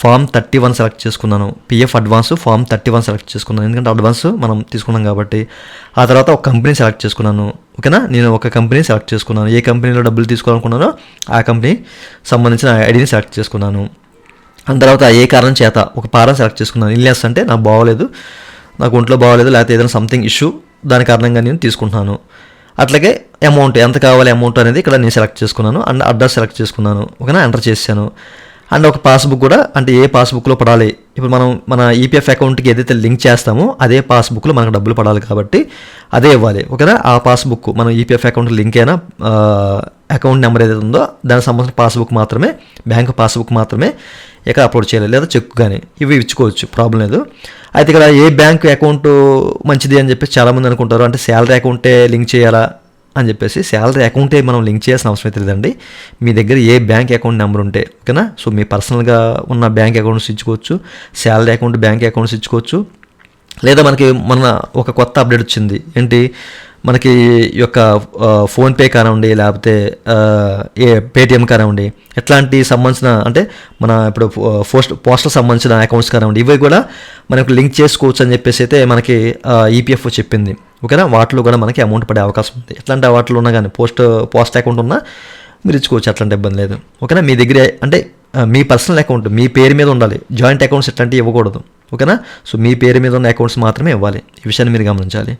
ఫామ్ థర్టీ వన్ సెలెక్ట్ చేసుకున్నాను. PF advance form thirty one select చేసుకున్నాను. ఎందుకంటే అడ్వాన్స్ మనం తీసుకున్నాం కాబట్టి ఆ తర్వాత ఒక కంపెనీ సెలెక్ట్ చేసుకున్నాను. ఓకేనా? నేను ఒక కంపెనీ సెలెక్ట్ చేసుకున్నాను. ఏ కంపెనీలో డబ్బులు తీసుకోవాలనుకున్నానో ఆ కంపెనీ సంబంధించిన ఐడిని సెలెక్ట్ చేసుకున్నాను. దాని తర్వాత ఏ కారణం చేత ఒక పారం సెలెక్ట్ చేసుకున్నాను. ఇల్నెస్ అంటే నాకు బాగోలేదు. నాకు ఒంట్లో బాగోలేదు. లేకపోతే ఏదైనా సంథింగ్ ఇష్యూ దాని కారణంగా నేను తీసుకుంటున్నాను. అట్లాగే అమౌంట్ ఎంత కావాలి అమౌంట్ అనేది ఇక్కడ నేను సెలెక్ట్ చేసుకున్నాను అండ్ అడ్రస్ సెలెక్ట్ చేసుకున్నాను. ఓకేనా? ఎంటర్ చేశాను అండ్ ఒక పాస్బుక్ కూడా అంటే ఏ పాస్బుక్లో పడాలి? ఇప్పుడు మనం మన ఈపీఎఫ్ అకౌంట్కి ఏదైతే లింక్ చేస్తామో అదే పాస్బుక్లో మనకు డబ్బులు పడాలి కాబట్టి అదే ఇవ్వాలి. ఓకేనా? ఆ పాస్బుక్ మనం ఈపీఎఫ్ అకౌంట్ లింక్ అయినా అకౌంట్ నెంబర్ ఏదైతే ఉందో దానికి సంబంధించిన పాస్బుక్ మాత్రమే బ్యాంక్ పాస్బుక్ మాత్రమే ఇక్కడ అప్లోడ్ చేయాలి లేదా చెక్ కానీ ఇవి ఇచ్చుకోవచ్చు ప్రాబ్లం లేదు. అయితే ఇక్కడ ఏ బ్యాంక్ అకౌంట్ మంచిది అని చెప్పేసి చాలామంది అనుకుంటారు. అంటే శాలరీ అకౌంటే లింక్ చేయాలా అని చెప్పేసి శాలరీ అకౌంటే మనం లింక్ చేయాల్సిన అవసరం అయితే లేదండి. మీ దగ్గర ఏ బ్యాంక్ అకౌంట్ నెంబర్ ఉంటే ఓకేనా? సో మీ పర్సనల్గా ఉన్న బ్యాంక్ అకౌంట్స్ ఇచ్చుకోవచ్చు శాలరీ అకౌంట్ బ్యాంక్ అకౌంట్స్ ఇచ్చుకోవచ్చు. లేదా మనకి మన ఒక కొత్త అప్డేట్ వచ్చింది. ఏంటి? మనకి యొక్క ఫోన్పే కానివ్వండి లేకపోతే ఏ పేటిఎం కానివ్వండి ఎట్లాంటి సంబంధించిన అంటే మన ఇప్పుడు పోస్ట్ పోస్టల్ సంబంధించిన అకౌంట్స్ కానివ్వండి ఇవి కూడా మనకు లింక్ చేసుకోవచ్చు అని చెప్పేసి అయితే మనకి ఈపీఎఫ్ చెప్పింది. ఓకేనా? వాటిలో కూడా మనకి అమౌంట్ పడే అవకాశం ఉంది. ఎట్లాంటి వాటిలో ఉన్నా కానీ పోస్ట్ పోస్ట్ అకౌంట్ ఉన్నా మీరు ఇచ్చుకోవచ్చు అట్లాంటి ఇబ్బంది లేదు. ఓకేనా? మీ దగ్గర అంటే మీ పర్సనల్ అకౌంట్ మీ పేరు మీద ఉండాలి. జాయింట్ అకౌంట్స్ ఇట్లాంటివి ఇవ్వకూడదు. ఓకేనా? సో మీ పేరు మీద ఉన్న అకౌంట్స్ మాత్రమే ఇవ్వాలి. ఈ విషయాన్ని మీరు గమనించాలి.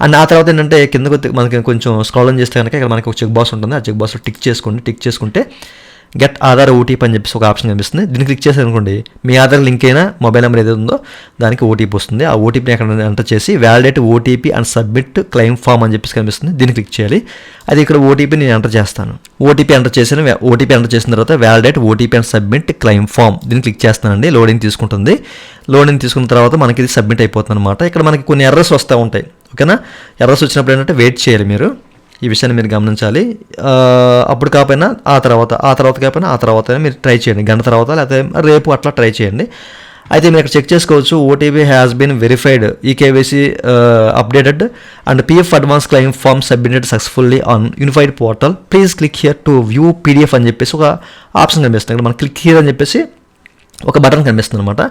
అండ్ ఆ తర్వాత ఏంటంటే కిందకు మనకి కొంచెం స్క్రోల్ చేస్తే కనుక ఇక్కడ మనకి ఒక చెక్ బాక్స్ ఉంటుంది. ఆ చెక్ బాక్స్లో టిక్ చేసుకోండి. టిక్ చేసుకుంటే గెట్ ఆధార్ ఓటీపీ అని చెప్పేసి ఒక ఆప్షన్ కనిపిస్తుంది. దీన్ని క్లిక్ చేశారు అనుకోండి మీ ఆధార్ లింక్ అయిన మొబైల్ నెంబర్ ఏదైతే ఉందో దానికి ఓటీపీ వస్తుంది. ఆ ఓటీపీని అక్కడ ఎంటర్ చేసి validate OTP and submit claim form అని చెప్పేసి కనిపిస్తుంది. దీన్ని క్లిక్ చేయాలి. అది ఇక్కడ ఓటీపీ నేను ఎంటర్ చేస్తాను. ఓటీపీ ఎంటర్ చేసిన ఓటీపీ ఎంటర్ చేసిన తర్వాత validate OTP and submit claim form దీన్ని క్లిక్ చేస్తానండి. లోడింగ్ తీసుకుంటుంది. లోడింగ్ తీసుకున్న తర్వాత మనకి ఇది సబ్మిట్ అయిపోతుంది అనమాట ఇక్కడ మనకి కొన్ని ఎర్రర్స్ వస్తూ ఉంటాయి. ఓకేనా ఎర్రర్స్ వచ్చినప్పుడు ఏంటంటే వెయిట్ చేయాలి మీరు. ఈ విషయాన్ని మీరు గమనించాలి. అప్పుడు కాకపోయినా ఆ తర్వాత ఆ తర్వాత కాకపోయినా ఆ తర్వాత మీరు ట్రై చేయండి. గంట తర్వాత లేకపోతే రేపు అట్లా ట్రై చేయండి. అయితే మీరు ఇక్కడ చెక్ చేసుకోవచ్చు OTP has been verified e KYC updated and PF advance claim form submitted successfully on unified portal please click here to view PDF అని చెప్పేసి ఒక ఆప్షన్ కనిపిస్తుంది. ఇక్కడ మనం క్లిక్ హియర్ అని చెప్పేసి ఒక బటన్ కనిపిస్తుంది అనమాట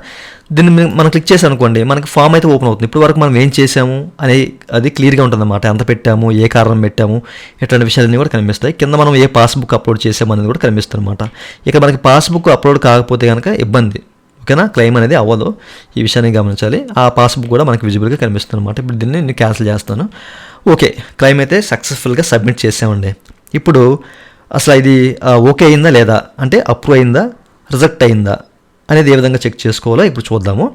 దీన్ని మనం క్లిక్ చేసాం అనుకోండి మనకి ఫామ్ అయితే ఓపెన్ అవుతుంది. ఇప్పుడు వరకు మనం ఏం చేసాము అనేది అది క్లియర్గా ఉంటుందన్నమాట. ఎంత పెట్టాము ఏ కారణం పెట్టాము ఇట్లాంటి విషయాలన్నీ కూడా కనిపిస్తాయి. కింద మనం ఏ పాస్బుక్ అప్లోడ్ చేసాము అనేది కూడా కనిపిస్తుంది అనమాట ఇక మనకి పాస్బుక్ అప్లోడ్ కాకపోతే కనుక ఇబ్బంది. ఓకేనా? క్లెయిమ్ అనేది అవ్వదు. ఈ విషయాన్ని గమనించాలి. ఆ పాస్బుక్ కూడా మనకి విజిబుల్గా కనిపిస్తుంది అనమాట ఇప్పుడు దీన్ని నేను క్యాన్సిల్ చేస్తాను. ఓకే. క్లెయిమ్ అయితే సక్సెస్ఫుల్గా సబ్మిట్ చేసామండి. ఇప్పుడు అసలు ఇది ఓకే అయిందా లేదా? అంటే అప్రూవ్ అయిందా? రిజెక్ట్ అయిందా? అనేది ఏ విధంగా చెక్ చేసుకోవాలో ఇప్పుడు చూద్దాము.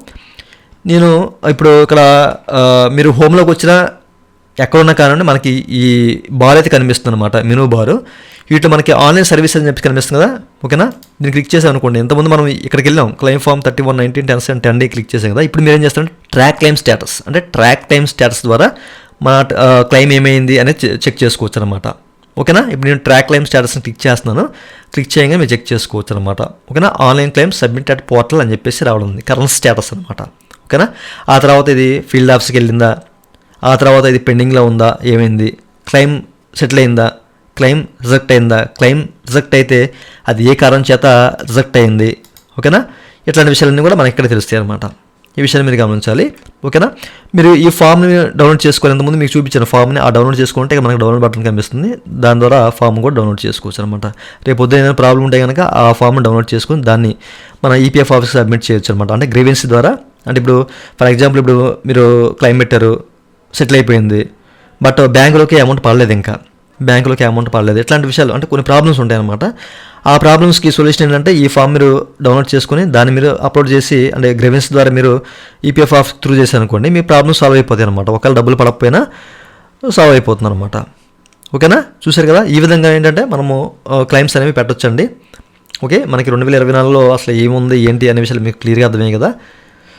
నేను ఇప్పుడు ఇక్కడ మీరు హోమ్లోకి వచ్చిన ఎక్కడున్నా కానివ్వండి మనకి ఈ బార్ అయితే కనిపిస్తుంది అనమాట మెనూ బారు. వీటిలో మనకి ఆన్లైన్ సర్వీస్ అని చెప్పి కనిపిస్తుంది కదా ఓకేనా? దీన్ని క్లిక్ చేసాం అనుకోండి ఇంతకుముందు మనం ఇక్కడికి వెళ్ళాం claim form thirty one nineteen ten seven ten D click చేసాం కదా ఇప్పుడు మీరు ఏం చేస్తారంటే ట్రాక్ క్లెయిమ్ స్టేటస్ అంటే ట్రాక్ క్లెయిమ్ స్టేటస్ ద్వారా మన క్లెయిమ్ ఏమైంది అనేది చెక్ చేసుకోవచ్చు అనమాట ఓకేనా? ఇప్పుడు నేను ట్రాక్ క్లెయిమ్ స్టేటస్ని క్లిక్ చేస్తున్నాను. క్లిక్ చేయగా మీరు చెక్ చేసుకోవచ్చు అనమాట ఓకేనా? Online claim submit at portal అని చెప్పేసి రావడం ఉంది. కరెంట్ స్టేటస్ అనమాట ఓకేనా? ఆ తర్వాత ఇది ఫీల్డ్ ఆఫీస్కి వెళ్ళిందా? ఆ తర్వాత ఇది పెండింగ్లో ఉందా? ఏమైంది? క్లెయిమ్ సెటిల్ అయిందా? క్లెయిమ్ రిజెక్ట్ అయిందా? క్లెయిమ్ రిజెక్ట్ అయితే అది ఏ కారణం చేత రిజెక్ట్ అయింది? ఓకేనా? ఇట్లాంటి విషయాలన్నీ కూడా మనకి ఇక్కడ తెలుస్తాయి అనమాట ఈ విషయాన్ని మీరు గమనించాలి. ఓకేనా? మీరు ఈ ఫామ్ని డౌన్లోడ్ చేసుకునేంత ముందు మీకు చూపించిన ఫామ్ని ఆ డౌన్లోడ్ చేసుకుంటే మనకు డౌన్లోడ్ బటన్ కనిపిస్తుంది. దాని ద్వారా ఆ ఫామ్ కూడా డౌన్లోడ్ చేసుకోవచ్చు అనమాట రేపు పొద్దున ఏదైనా ప్రాబ్లం ఉంటే కనుక ఆ ఫామ్ని డౌన్లోడ్ చేసుకుని దాన్ని మన ఈపీఎఫ్ ఆఫీస్కి సబ్మిట్ చేయొచ్చు అనమాట అంటే గ్రీవెన్సీ ద్వారా. అంటే ఇప్పుడు ఫర్ ఎగ్జాంపుల్ ఇప్పుడు మీరు క్లైమ్ పెట్టారు సెటిల్ అయిపోయింది. బట్ బ్యాంకులోకి అమౌంట్ పడలేదు ఇంకా. బ్యాంకులోకి అమౌంట్ పడలేదు. ఇట్లాంటి విషయాలు అంటే కొన్ని ప్రాబ్లమ్స్ ఉంటాయన్నమాట. ఆ ప్రాబ్లమ్స్కి సొల్యూషన్ ఏంటంటే ఈ ఫామ్ మీరు డౌన్లోడ్ చేసుకొని దాన్ని మీరు అప్లోడ్ చేసి అంటే గ్రెవెన్స్ ద్వారా మీరు ఈపీఎఫ్ ఆఫ్ త్రూ చేశారనుకోండి మీ ప్రాబ్లమ్ సాల్వ్ అయిపోతాయి అనమాట ఒకవేళ డబ్బులు పడకపోయినా సాల్వ్ అయిపోతుంది అనమాట ఓకేనా చూశారు కదా? ఈ విధంగా ఏంటంటే మనము క్లైమ్స్ అనేవి పెట్టొచ్చండి. ఓకే మనకి రెండు వేల ఇరవై నాలుగులో అసలు ఏముంది ఏంటి అనే విషయాలు మీకు క్లియర్గా అర్థమయ్యాయి కదా?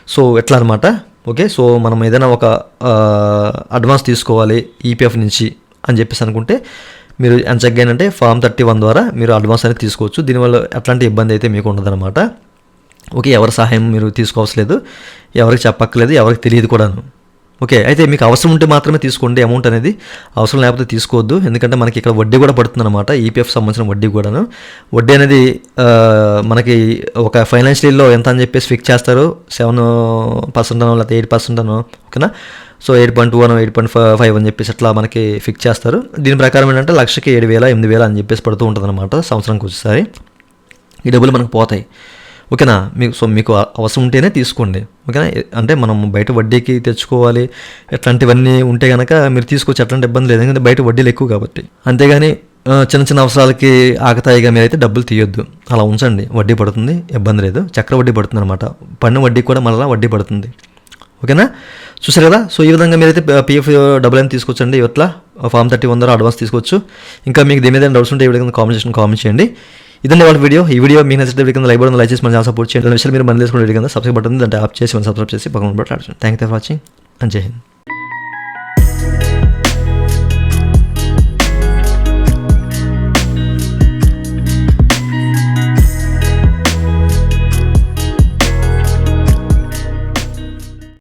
సో ఎట్లా అనమాట ఓకే సో మనం ఏదైనా ఒక అడ్వాన్స్ తీసుకోవాలి ఈపీఎఫ్ నుంచి. అని చెప్పేసి అనుకుంటే మీరు ఎంచగ్గా అంటే ఫామ్ థర్టీ వన్ ద్వారా మీరు అడ్వాన్స్ అనేది తీసుకోవచ్చు. దీనివల్ల అట్లాంటి ఇబ్బంది అయితే మీకు ఉండదన్నమాట. ఓకే ఎవరి సహాయం మీరు తీసుకోవసలేదు ఎవరికి చెప్పక్కర్లేదు ఎవరికి తెలియదు కూడాను. ఓకే అయితే మీకు అవసరం ఉంటే మాత్రమే తీసుకోండి. అమౌంట్ అనేది అవసరం లేకపోతే తీసుకోవద్దు. ఎందుకంటే మనకి ఇక్కడ వడ్డీ కూడా పడుతుంది అనమాట ఈపీఎఫ్ సంబంధించిన వడ్డీ కూడాను. వడ్డీ అనేది మనకి ఒక ఫైనాన్షియల్లో ఎంత అని చెప్పేసి ఫిక్స్ చేస్తారు సెవెన్ పర్సెంట్ అనో లేకపోతే ఎయిట్ పర్సెంట్ అనో ఓకేనా? So eight point one eight point five అని చెప్పేసి అట్లా మనకి ఫిక్స్ చేస్తారు. దీని ప్రకారం ఏంటంటే లక్షకి ఏడు వేల ఎనిమిది వేల అని చెప్పేసి పడుతూ ఉంటుంది అనమాట సంవత్సరానికి ఒకసారి. ఈ డబ్బులు మనకు పోతాయి. ఓకేనా? మీకు సో మీకు అ- అవసరం ఉంటేనే తీసుకోండి. ఓకేనా? అంటే మనం బయట వడ్డీకి తెచ్చుకోవాలి. ఇట్లాంటివన్నీ ఉంటే కనుక మీరు తీసుకొచ్చి అట్లాంటి ఇబ్బంది లేదు. ఎందుకంటే బయట వడ్డీలు ఎక్కువ కాబట్టి. అంతేగాని చిన్న చిన్న అవసరాలకి ఆకతాయిగా మీరైతే డబ్బులు తీయొద్దు. అలా ఉంచండి. వడ్డీ పడుతుంది. ఇబ్బంది లేదు. చక్ర వడ్డీ పడుతుంది అనమాట పన్ను వడ్డీ కూడా మళ్ళీ వడ్డీ పడుతుంది. ఓకేనా? చూసారు కదా? సో ఈ విధంగా మీరైతే పిఎఫ్ డబుల్ అని తీసుకొచ్చండి. ఇట్లా ఫామ్ థర్టీ వందర అడ్వాన్స్ తీసుకోవచ్చు. ఇంకా మీకు దీని మీద డౌట్స్ ఉంటే ఈ విధంగా కామెంట్ చేసిన కామెంట్ చేయండి. ఇదండి వాళ్ళ వీడియో ఈ వీడియో మీకు నచ్చితే వీడియో కింద లైక్ బటన్ లైక్ చేసి మన సపోర్ట్ చేయండి. విషయాలు మీరు మన తెలుసుకునే వీడియో కింద సబ్స్క్రైబ్ బటన్ దాంట్లో ఆప్ చేసి మనం సబ్స్క్రైబ్ చేసి పక్కన బట్టి thank you for watching and Jai Hind